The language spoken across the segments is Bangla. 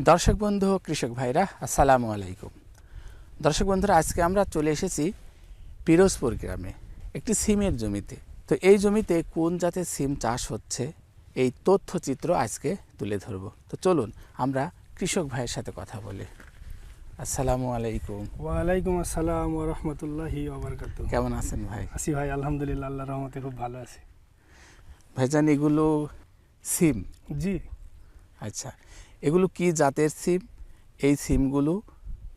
দর্শক বন্ধু কৃষক ভাইরা আসসালামু আলাইকুম। দর্শক বন্ধুরা আজকে আমরা চলে এসেছি পিরোজপুর গ্রামে একটি সিমের জমিতে। তো এই জমিতে কোন জাতের সিম চাষ হচ্ছে এই তথ্যচিত্র আজকে তুলে ধরব। তো চলুন আমরা কৃষক ভাইয়ের সাথে কথা বলি। আসসালামু আলাইকুম। ওয়ালাইকুম আসসালাম রহমতুল্লাহি কেমন আছেন ভাই? আসি ভাই আলহামদুলিল্লাহ আল্লাহ রহমতে খুব ভালো আছি। ভাইজান এগুলো সিম? জি। আচ্ছা এগুলো কি জাতের সিম? এই সিমগুলো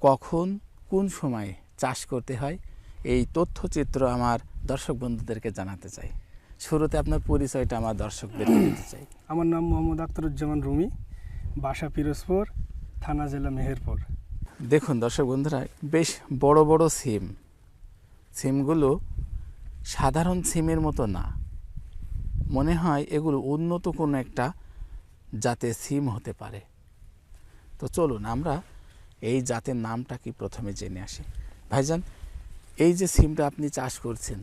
কখন কোন সময়ে চাষ করতে হয়? এই তথ্যচিত্র আমার দর্শক বন্ধুদেরকে জানাতে চাই। শুরুতে আপনার পরিচয়টা আমার দর্শকদেরকে দিতে চাই। আমার নাম মোহাম্মদ আখতারুজ্জামান রুমি বাসা পিরোজপুর থানা জেলা মেহেরপুর। দেখুন দর্শক বন্ধুরা বেশ বড় বড় সিম। সিমগুলো সাধারণ সিমের মতো না। মনে হয় এগুলো উন্নত কোনো একটা জাতের সিম হতে পারে। তো চলুন আমরা এই জাতের নামটা কি প্রথমে জেনে আসি। ভাইজান এই যে সিমটা আপনি চাষ করছেন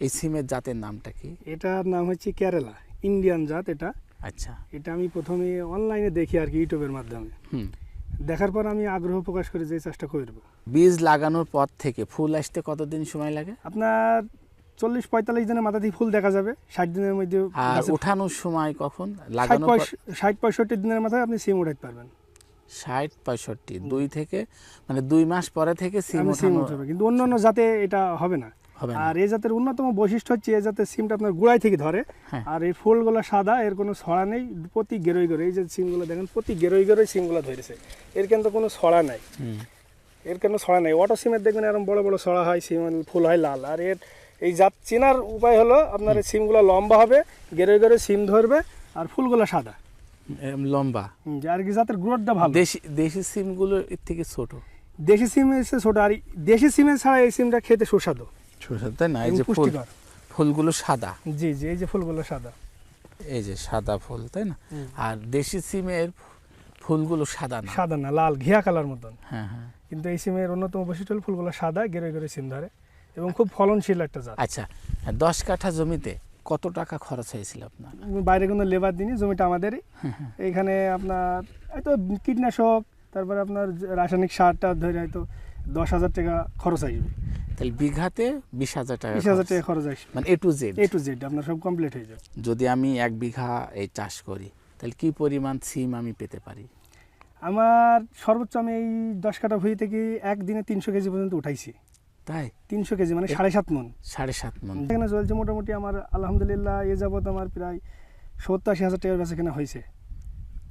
এই সিমের জাতের নামটা কি? এটার নাম হচ্ছে কেরালা ইন্ডিয়ান জাত এটা। আচ্ছা। এটা আমি প্রথমে অনলাইনে দেখি আর কি ইউটিউবের মাধ্যমে। হুম। দেখার পর আমি আগ্রহ প্রকাশ করে যে চাষটা করব। বীজ লাগানোর পর থেকে ফুল আসতে কতদিন সময় লাগে? আপনার চল্লিশ পঁয়তাল্লিশ দিনের মাথা দিয়ে ফুল দেখা যাবে ষাট দিনের মধ্যে আর উঠানোর সময় কখন? ষাট লাগানোর ষাট পঁয়ষট্টি দিনের মাথায় আপনি সিম উঠাতে পারবেন। ষাট পঁয়ষট্টি। দুই থেকে মানে দুই মাস পরে থেকে সিম সিম ওঠানো উঠাবে কিন্তু অন্য অন্য জাতে এটা হবে না। হবে আর এই জাতের অন্যতম বৈশিষ্ট্য হচ্ছে এই জাতের সিমটা আপনার গোড়ায় থেকে ধরে। হ্যাঁ। আর এই ফুলগুলো সাদা এর কোনো ছড়া নেই প্রতি গেরোই গেরোই। এই যে সিমগুলো দেখেন প্রতি গেরোই গেরোই সিমগুলো ধরেছে। এর কিন্তু কোনো ছড়া নাই। এর কোনো ছড়া নেই। অটো সিমের দেখবেন এরকম বড় বড় ছড়া হয় সিম ফুল হয় লাল। আর এর এই জাত চেনার উপায় হলো আপনার এই সিমগুলো লম্বা হবে গেরোই গেরোই সিম ধরবে আর ফুলগুলো সাদা। লম্বা। আর কি জাতের গ্রোথটা ভালো। দেশি দেশি সিমগুলো এর থেকে ছোট। দেশি সিম এসে ছোট আর এই দেশি সিমের ছাড়া এই সিমটা খেতে সুস্বাদু। ছোট তাই না? এই যে ফুল পুষ্টিকর। ফুলগুলো সাদা। জি জি এই যে ফুলগুলো সাদা। এই যে সাদা ফুল তাই না? আর দেশি সিমের ফুলগুলো সাদা না। সাদা না লাল ঘিয়া কালার মতন। হ্যাঁ হ্যাঁ। কিন্তু এই সিমের অন্যতম বৈশিষ্ট্য হলো ফুলগুলো সাদা গেরে গেরে সিম ধরে। এবং খুব ফলনশীল একটা জাত। আচ্ছা দশ কাঠা জমিতে কত টাকা খরচ হয়েছিল আপনার? বাইরে কোনো লেবার দিনই জমিটা আমাদেরই। এইখানে আপনার হয়তো কীটনাশক তারপরে আপনার রাসায়নিক সারটা ধরে হয়তো দশ হাজার টাকা খরচ আসবে। তাহলে বিঘাতে বিশ হাজার টাকা বিশ হাজার টাকা খরচ আসবে। মানে A to Z A to Z আপনার সব কমপ্লিট হয়ে যাবে। যদি আমি এক বিঘা এই চাষ করি তাহলে কি পরিমাণ সিম আমি পেতে পারি? আমার সর্বোচ্চ আমি এই দশ কাটা ভুঁই থেকে একদিনে তিনশো কেজি পর্যন্ত উঠাইছি। তাই? তিনশো কেজি মানে সাড়ে সাত মন। সাড়ে সাত মন। এখানে চলছে মোটামুটি আমার আলহামদুলিল্লাহ এ যাবত আমার প্রায় সত্তর আশি হাজার টাকার কাছে কেনা হয়েছে।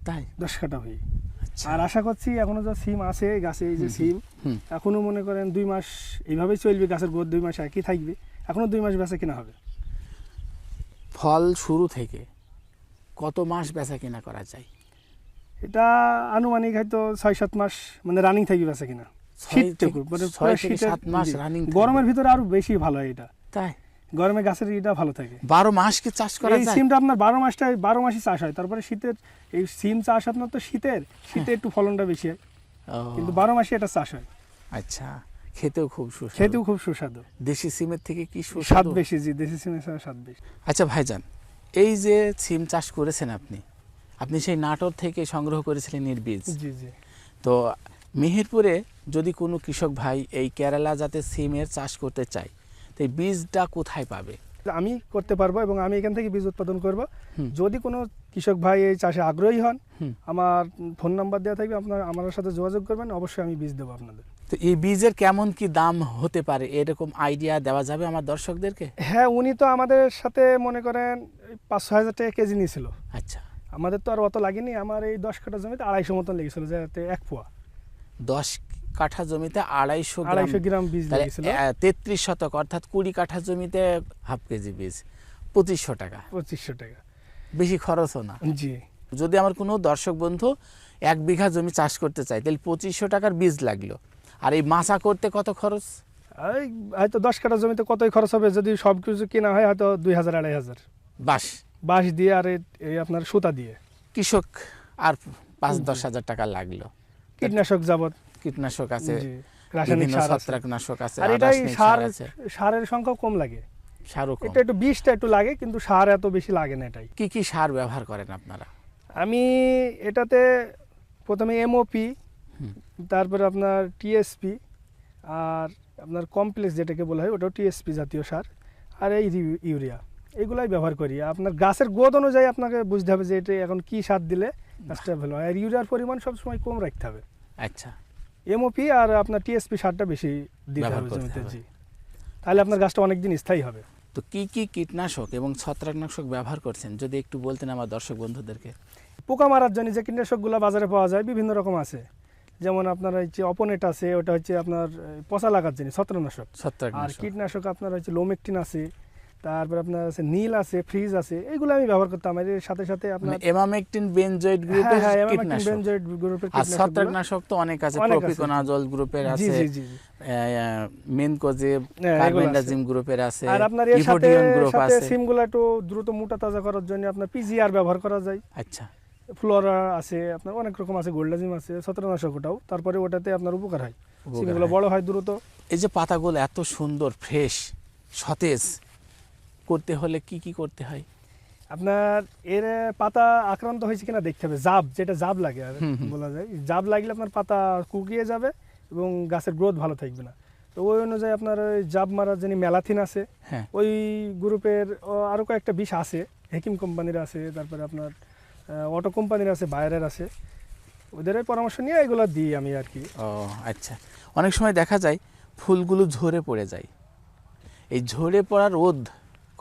তাই? দশ কাটা হয়ে। আচ্ছা। আর আশা করছি এখনও যা সিম আছে গাছে এই যে সিম। এখনও মনে করেন দুই মাস এইভাবেই চলবে গাছের গ্রোথ দুই মাস একই থাকবে। এখনও দুই মাস বেচা কেনা হবে। ফল শুরু থেকে কত মাস বেচা কেনা করা যায়? এটা আনুমানিক হয়তো ছয় সাত মাস মানে রানিং থাকবে বেচা কিনা। মানে গরমের ভিতরে আরও বেশি ভালো এটা। তাই? গরমে গাছের এটা ভালো থাকে। বারো মাস কি চাষ করা যায়? সিমটা আপনার বারো মাসটাই বারো মাসই চাষ হয়। তারপরে শীতের এই সিম চাষ আপনার তো শীতের শীতে একটু ফলনটা বেশি হয়। কিন্তু বারো মাসে এটা চাষ হয়। আচ্ছা খেতেও খুব সুস্বাদু। খেতেও খুব সুস্বাদু। দেশি সিমের থেকে কি স্বাদ বেশি জি দেশি সিমের স্বাদ বেশি। আচ্ছা ভাইজান এই যে সিম চাষ করেছেন আপনি আপনি সেই নাটোর থেকে সংগ্রহ করেছিলেন এর বীজ। জি জি। তো মেহেরপুরে যদি কোনো কৃষক ভাই এই কেরালা জাতের সিমের চাষ করতে চায় তো বীজটা কোথায় পাবে? আমি করতে পারব এবং আমি এখান থেকে বীজ উৎপাদন করব। যদি কোনো কৃষক ভাই এই চাষে আগ্রহী হন আমার ফোন নাম্বার দেওয়া থাকবে আপনার আমার সাথে যোগাযোগ করবেন অবশ্যই আমি বীজ দেবো আপনাদের। তো এই বীজের কেমন কি দাম হতে পারে? এরকম আইডিয়া দেওয়া যাবে আমার দর্শকদেরকে? হ্যাঁ উনি তো আমাদের সাথে মনে করেন পাঁচ ছ হাজার টাকা কেজি নিয়েছিল। আচ্ছা। আমাদের তো আর অত লাগেনি আমার এই দশ কাঠা জমিতে আড়াইশো মতন লেগেছিল যাতে এক পোয়া। দশ কাঠা জমিতে আড়াইশো আড়াইশো গ্রাম বীজ তেত্রিশ শতক অর্থাৎ কুড়ি কাঠা জমিতে হাফ কেজি বীজ পঁচিশশো টাকা। পঁচিশশো টাকা। বেশি খরচও না। জি। যদি আমার কোনো দর্শক বন্ধু এক বিঘা জমি চাষ করতে চায় তাহলে পঁচিশশো টাকার বীজ লাগল। আর এই মাচা করতে কত খরচ? হয়তো দশ কাঠা জমিতে কতই খরচ হবে? যদি সব কিছু কেনা হয় হয়তো দুই হাজার আড়াই হাজার। বাস বাঁশ দিয়ে আর এই আপনার সুতা দিয়ে। কৃষক আর পাঁচ দশ হাজার টাকা লাগল। কীটনাশক যাবত কীটনাশক আছে রাসায়নিক বিভিন্ন সার আছে। ছত্রাকনাশক আছে আর এটাই সার সারের সংখ্যা কম লাগে। সারও এটা একটু বিষটা একটু লাগে কিন্তু সার এত বেশি লাগে না এটাই। কি কি সার ব্যবহার করেন আপনারা? আমি এটাতে প্রথমে এমওপি। তারপরে আপনার টিএসপি আর আপনার কমপ্লেক্স যেটাকে বলা হয় ওটাও টিএসপি জাতীয় সার আর এই ইউরিয়া। এগুলাই ব্যবহার করি। আপনার গাছের গ্রোথ অনুযায়ী আপনাকে বুঝতে হবে যে এটা এখন কি সার দিলে গাছটা ভালো আর ইউরিয়ার পরিমাণ সবসময় কম রাখতে হবে। আচ্ছা। এমওপি আর আপনার টিএসপি সারটা বেশি দিতে হবে জমিতে জি। তাহলে আপনার গাছটা অনেকদিন স্থায়ী হবে। তো কি কি কীটনাশক এবং ছত্রাকনাশক ব্যবহার করছেন? যদি একটু বলতেন আমার দর্শক বন্ধুদেরকে। পোকা মারার জন্য যে কীটনাশকগুলো বাজারে পাওয়া যায় বিভিন্ন রকম আছে। যেমন আপনার হচ্ছে অপোনেট আছে ওটা হচ্ছে আপনার পচা লাগার জন্য ছত্রনাশক আর কীটনাশক আপনার হচ্ছে লোমেকটিন আছে। তারপর আপনার আছে নীল আছে ফ্রিজ আছে এগুলো আমি ব্যবহার করতাম। এর সাথে সাথে আপনার এমামেকটিন বেনজয়েড গ্রুপের কীটনাশক। benzoate গ্রুপের আর ছত্রাকনাশক তো অনেক আছে। প্রপিকোনাজল গ্রুপের আছে জি জি জি। এগুলো আছে। কার্বেন্ডাজিম গ্রুপের আছে আর আপনার এর সাথে সাথে সিমগুলো একটু দ্রুত মোটা তাজা করার জন্য আপনার পিজিআর ব্যবহার করা যায়। আচ্ছা। ফ্লোরা আছে আপনার অনেক রকম আছে গোল্ডাজিম আছে ছত্রনাশক ওটাও। তারপরে ওটাতে আপনার উপকার হয়। সিমগুলো বড় হয় দ্রুত। এই যে পাতাগুলো এত সুন্দর ফ্রেশ সতেজ করতে হলে কি কি করতে হয়? আপনার এর পাতা আক্রান্ত হয়েছে কিনা দেখতে হবে। জাব যেটা জাব লাগে আর। বলা যায়। জাব লাগলে আপনার পাতা কুকিয়ে যাবে এবং গাছের গ্রোথ ভালো থাকবে না। তো ওই অনুযায়ী আপনার ওই জাব মারার জন্য মেলাথিন আছে হ্যাঁ। ওই গ্রুপের আরও কয়েকটা বিষ আছে। হেকিম কোম্পানির আছে তারপরে আপনার অটো কোম্পানির আছে বাইরের আছে। ওদের পরামর্শ নিয়ে এগুলো দিই আমি আর কি। ও আচ্ছা। অনেক সময় দেখা যায় ফুলগুলো ঝরে পড়ে যায়। এই ঝরে পড়া রোধ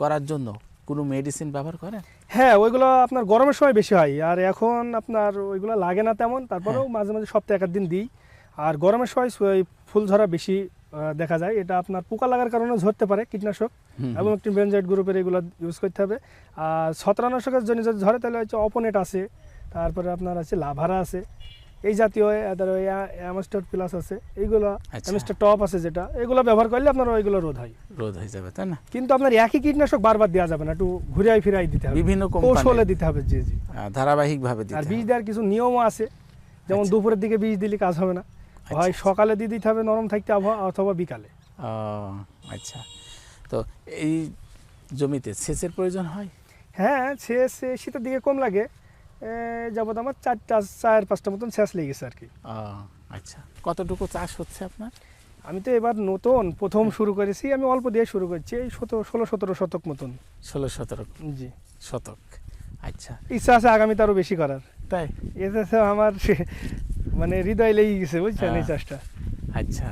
করার জন্য কোনো মেডিসিন ব্যবহার করেন? হ্যাঁ ওইগুলো আপনার গরমের সময় বেশি হয়। আর এখন আপনার ওইগুলো লাগে না তেমন তারপরেও হ্যাঁ। মাঝে মাঝে সপ্তাহে এক দিন দিই। আর গরমের সময় ওই ফুল ঝরা বেশি দেখা যায়। এটা আপনার পোকা লাগার কারণে ঝরতে পারে কীটনাশক। এবং একটি বেনজাইড গ্রুপের এগুলো ইউজ করতে হবে। আর ছত্রানাশকের জন্য যদি ধরে তাহলে হচ্ছে অপোনেট আছে। তারপরে আপনার আছে লাভারা আছে। এই জাতীয় অ্যামস্টার প্লাস আছে। এইগুলো। অ্যামস্টার টপ আছে যেটা। এগুলো ব্যবহার করলে আপনার ওইগুলো রোধ হয়। রোধ হয়ে যাবে তাই না? কিন্তু আপনার একই কীটনাশক বারবার দেওয়া যাবে না একটু ঘুরাই ফিরাই দিতে হবে। বিভিন্ন কৌশলে দিতে হবে জি জি। ধারাবাহিকভাবে আর বীজ দেওয়ার কিছু নিয়মও আছে। যেমন আচ্ছা। দুপুরের দিকে বীজ দিলে কাজ হবে না। হয় আচ্ছা। সকালে দিয়ে দিতে হবে নরম থাকতে আবহাওয়া অথবা বিকালে। আচ্ছা। তো এই জমিতে সেচের প্রয়োজন হয়? হ্যাঁ এ, শীতের দিকে কম লাগে। যাবত আমার চারটা চার পাঁচটা মতন শেষ লেগেছে আর কি। আচ্ছা। কতটুকু চাষ হচ্ছে আপনার? আমি তো এবার নতুন প্রথম শুরু করেছি আমি অল্প দিয়ে শুরু করছি এই সতেরো ষোলো সতেরো শতক মতন। ষোলো সতেরো জি। শতক। আচ্ছা। ইচ্ছা আছে আগামীতে আরও বেশি করার। তাই? তো আমার মানে হৃদয় লেগে গেছে বুঝছেন এই হ্যাঁ। চাষটা। আচ্ছা।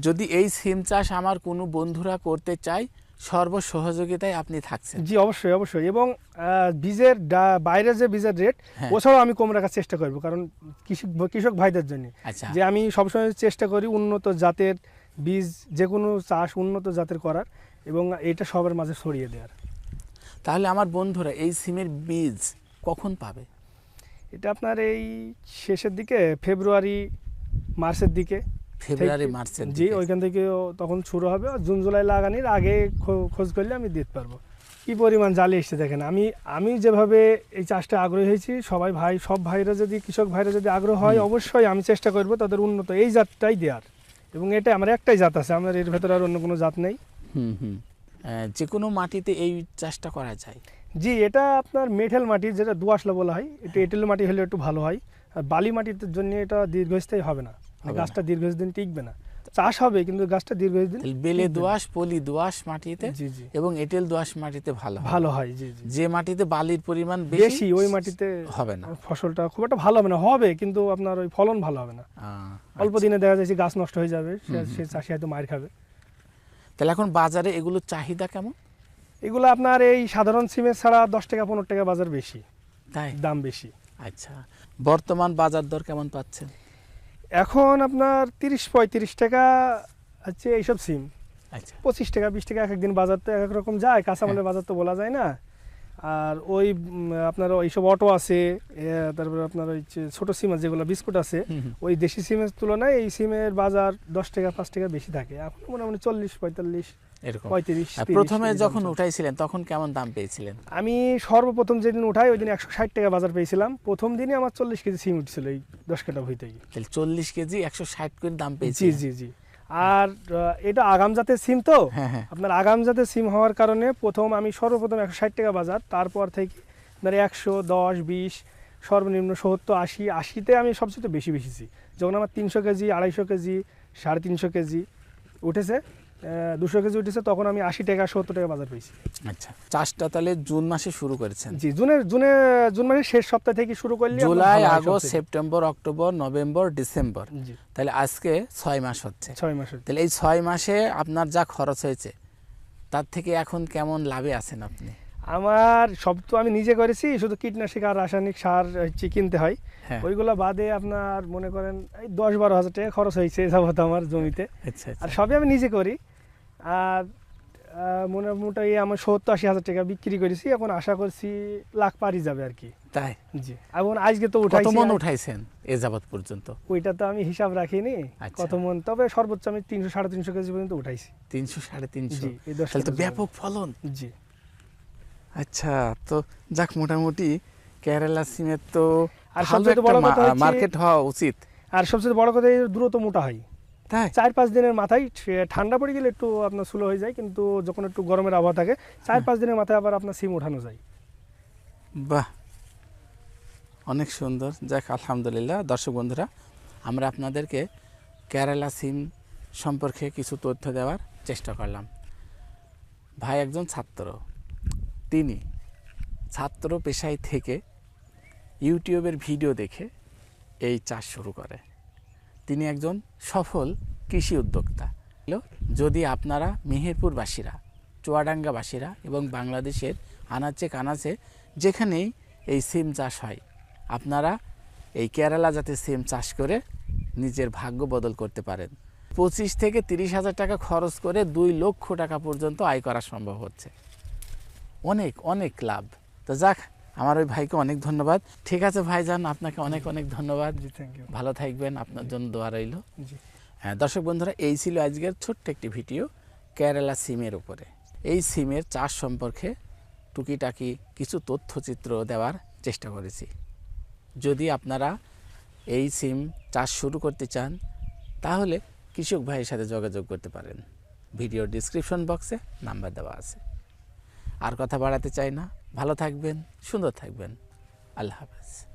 যদি এই সিম চাষ আমার কোনো বন্ধুরা করতে চায় সর্ব সহযোগিতায় আপনি থাকছেন। জি অবশ্যই অবশ্যই। এবং বীজের বাইরে যে বীজের রেট হ্যাঁ। ওছাড়াও আমি কম রাখার চেষ্টা করব। কারণ কৃষক কৃষক ভাইদের জন্য। আচ্ছা। যে আমি সবসময় চেষ্টা করি উন্নত জাতের বীজ যে কোনো চাষ উন্নত জাতের করার এবং এটা সবার মাঝে ছড়িয়ে দেওয়ার। তাহলে আমার বন্ধুরা এই সিমের বীজ কখন পাবে? এটা আপনার এই শেষের দিকে ফেব্রুয়ারি মার্চের দিকে। ফেব্রুয়ারি মার্চের জি ওইখান থেকে তখন শুরু হবে আর জুন জুলাই লাগানির আগে খোঁজ করলে আমি দিতে পারব। কি পরিমাণ জালে এসছে দেখেন আমি আমি যেভাবে এই চাষটা আগ্রহী হয়েছি সবাই ভাই সব ভাইরা যদি কৃষক ভাইরা যদি আগ্রহ হয় অবশ্যই আমি চেষ্টা করব তাদের উন্নত এই জাতটাই দেওয়ার। এবং এটা আমার একটাই জাত আছে আমার এর ভেতরে আর অন্য কোনো জাত নেই। হুম হুম। যে কোনো মাটিতে এই চাষটা করা যায়? জি এটা আপনার মেঠেল মাটি যেটা দুয়াশলা বলা হয় এটা এঁটেল মাটি হলে একটু ভালো হয়। আর বালি মাটির জন্য এটা দীর্ঘস্থায়ী হবে না। গাছটা দীর্ঘদিন টিকবে না। চাষ হবে কিন্তু গাছটা দীর্ঘদিন বেলে। দোআঁশ পলি দোআঁশ মাটিতে এবং এঁটেল দোআঁশ মাটিতে ভালো ভালো হয় জি জি। যে মাটিতে বালির পরিমাণ বেশি ওই মাটিতে হবে না। ফসলটা খুব একটা ভালো হবে না। হবে কিন্তু আপনার ওই ফলন ভালো হবে না। অল্প আচ্ছা। দিনে দেখা যাচ্ছে গাছ নষ্ট হয়ে যাবে। সে চাষি হয়তো মার খাবে। তাহলে এখন বাজারে এগুলোর চাহিদা কেমন? এগুলো আপনার এই সাধারণ সিমের ছাড়া দশ টাকা পনেরো টাকা বাজার বেশি। তাই? দাম বেশি। আচ্ছা। বর্তমান বাজার দর কেমন পাচ্ছেন? এখন আপনার তিরিশ পঁয়ত্রিশ টাকা হচ্ছে এইসব সিম। আচ্ছা। পঁচিশ টাকা বিশ টাকা এক একদিন বাজার তো এক এক রকম যায় কাঁচামালের বাজার তো বলা যায় না। আর ওই আপনার এইসব অটো আছে তারপরে আপনার ওই যে ছোটো সিম আছে যেগুলো বিস্কুট আছে। ওই দেশি সিমের তুলনায় এই সিমের বাজার দশ টাকা পাঁচ টাকা বেশি থাকে। এখন মোটামুটি চল্লিশ পঁয়তাল্লিশ এরকম পঁয়ত্রিশ প্রথমে যখন উঠাইছিলেন তখন কেমন দাম পেয়েছিলেন আমি সর্বপ্রথম যেদিন উঠাই ওই দিন একশো ষাট টাকা বাজার পেয়েছিলাম প্রথম দিনে আমার চল্লিশ কেজি সিম উঠছিল এই দশ কাটা ভুই থেকে তাহলে চল্লিশ কেজি একশো ষাট করে দাম পেয়েছি জি জি আর এটা আগাম জাতের সিম তো হ্যাঁ হ্যাঁ আপনার আগাম জাতের সিম হওয়ার কারণে প্রথম আমি সর্বপ্রথম একশো ষাট টাকা বাজার তারপর থেকে আপনার একশো দশ বিশ সর্বনিম্ন সত্তর আশি আশিতে আমি সবচেয়ে বেশি বেশিছি যখন আমার তিনশো কেজি আড়াইশো কেজি সাড়ে তিনশো কেজি উঠেছে দুশো কেজি উঠেছে তখন আমি আশি টাকা সত্তর টাকা বাজার পেয়েছি আচ্ছা চাষটা তাহলে জুন মাসে শুরু করেছেন? জি জুনের জুনে জুন মাসের শেষ সপ্তাহ থেকে শুরু করলে July August September October November December. তাহলে আজকে ছয় মাস হচ্ছে। ছয় মাসের তাহলে এই ছয় মাসে আপনার যা খরচ হয়েছে তার থেকে এখন কেমন লাভে আছেন আপনি? আমার সব তো আমি নিজে করেছি শুধু কীটনাশক আর রাসায়নিক সার হচ্ছে কিনতে হয়। হ্যাঁ। ওইগুলো বাদে আপনার মনে করেন এই দশ বারো হাজার টাকা খরচ হয়েছে যাবত আমার জমিতে। আচ্ছা আর আচ্ছা সবই আমি নিজে করি। আর মোটামুটি আমার সত্তর আশি হাজার টাকা বিক্রি করেছি এখন আশা করছি লাখ পারি যাবে আর কি। তাই? জি। এবং আজকে তো কত উঠাইছি মন উঠাইছেন এ যাবৎ পর্যন্ত? ওইটা তো আমি হিসাব রাখিনি আচ্ছা। কত মন তবে সর্বোচ্চ আমি তিনশো সাড়ে তিনশো কেজি পর্যন্ত উঠাইছি। তিনশো সাড়ে তিনশো? তো ব্যাপক ফলন। জি। আচ্ছা তো যাক মোটামুটি কেরালা সিমের তো আর সবচেয়ে বড় কথা মার্কেট হওয়া উচিত। আর সবচেয়ে বড় কথা দ্রুত মোটা হয়। তাই? চার পাঁচ দিনের মাথায় ঠান্ডা পড়ে গেলে একটু আপনার স্লো হয়ে যায় কিন্তু যখন একটু গরমের আবহাওয়া থাকে চার পাঁচ দিনের মাথায় আবার আপনার সিম ওঠানো যায়। বাহ! অনেক সুন্দর। যাক আলহামদুলিল্লাহ। দর্শক বন্ধুরা আমরা আপনাদেরকে কেরালা সিম সম্পর্কে কিছু তথ্য দেওয়ার চেষ্টা করলাম। ভাই একজন ছাত্র। তিনি ছাত্র পেশায় থেকে ইউটিউবের ভিডিও দেখে এই চাষ শুরু করে। তিনি একজন সফল কৃষি উদ্যোক্তা। যদি আপনারা মেহেরপুরবাসীরা, চুয়াডাঙ্গাবাসীরা এবং বাংলাদেশের আনাচে কানাচে যেখানেই এই সিম চাষ হয়, আপনারা এই কেরালা জাতের সিম চাষ করে নিজের ভাগ্য বদল করতে পারেন। পঁচিশ থেকে তিরিশ হাজার টাকা খরচ করে দুই লক্ষ টাকা পর্যন্ত আয় করা সম্ভব হচ্ছে। অনেক অনেক লাভ। তো যাক আমার ওই ভাইকে অনেক ধন্যবাদ। ঠিক আছে ভাইজান আপনাকে অনেক অনেক ধন্যবাদ। ভালো থাকবেন আপনার জন্য দোয়া রইল। হ্যাঁ দর্শক বন্ধুরা এই ছিল আজকের ছোট্ট একটি ভিডিও কেরালা সিমের উপরে। এই সিমের চাষ সম্পর্কে টুকিটাকি কিছু তথ্যচিত্র দেওয়ার চেষ্টা করেছি। যদি আপনারা এই সিম চাষ শুরু করতে চান তাহলে কৃষক ভাইয়ের সাথে যোগাযোগ করতে পারেন। ভিডিও ডিসক্রিপশন বক্সে নাম্বার দেওয়া আছে। আর কথা বাড়াতে চাই না। ভালো থাকবেন সুন্দর থাকবেন। আল্লাহ হাফেজ।